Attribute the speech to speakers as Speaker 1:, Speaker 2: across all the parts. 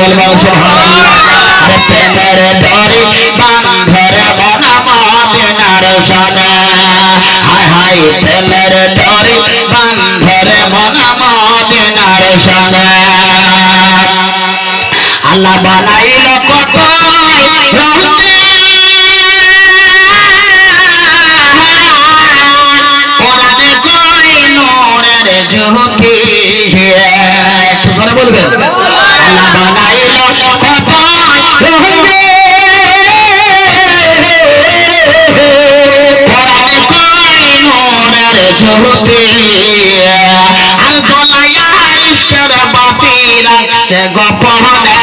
Speaker 1: বলব, সুবহানাল্লাহ। আরে প্রেমের দড়ি বান্ধরে মনা মদিনার সনে হায় হায়, প্রেমের দড়ি বান্ধরে মনা মদিনার সনে আল্লাহ বানাইল কত জ্যোতি একটু জোরে বলবেন? জ্যোতি আর দোলাইয়া ইশকের বাতি রাখছে গোপনে।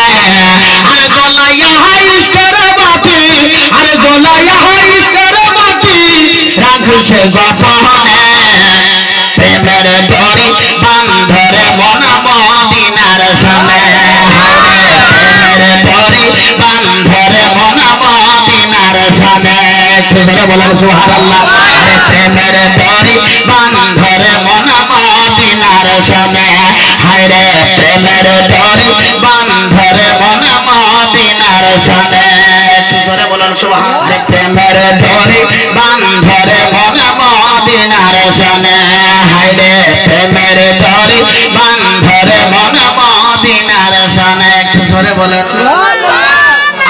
Speaker 1: আর দোলাইয়া ইশকের বাতি, আর দোলাইয়া ইশকের বাতি রাখছে গোপনে। প্রেমের দড়ি বান্ধরে মন মদিনার সামনে। প্রেমের দড়ি বান্ধরে মন মদিনার রে প্রেমের দরে, বান্ধর মন মদিনার সনে জোরে বলুন, সুবহান। প্রেমের দরে, বান্ধর মন মদিনার সনে হায় রে প্রেমের দরে, বান্ধর মন মদিনার সনে জোরে বলুন।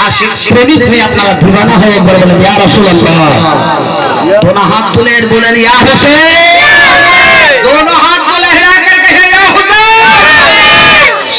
Speaker 1: আশিক প্রেমিক হয়ে আপনারা বিবানা হয়ে বলেন ইয়া রাসূলুল্লাহ। দোনো হাত তুলে বলেন, ইয়া হোসেন। দোনো হাত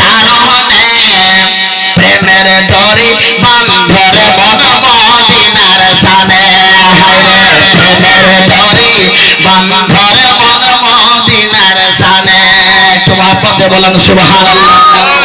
Speaker 1: কারণে প্রেমের দরি বান্ধরে মদিনার সানে প্রেমের দরি বান্ধরে মদিনার সানে তোমার পদে বলেন, সুবহানাল্লাহ।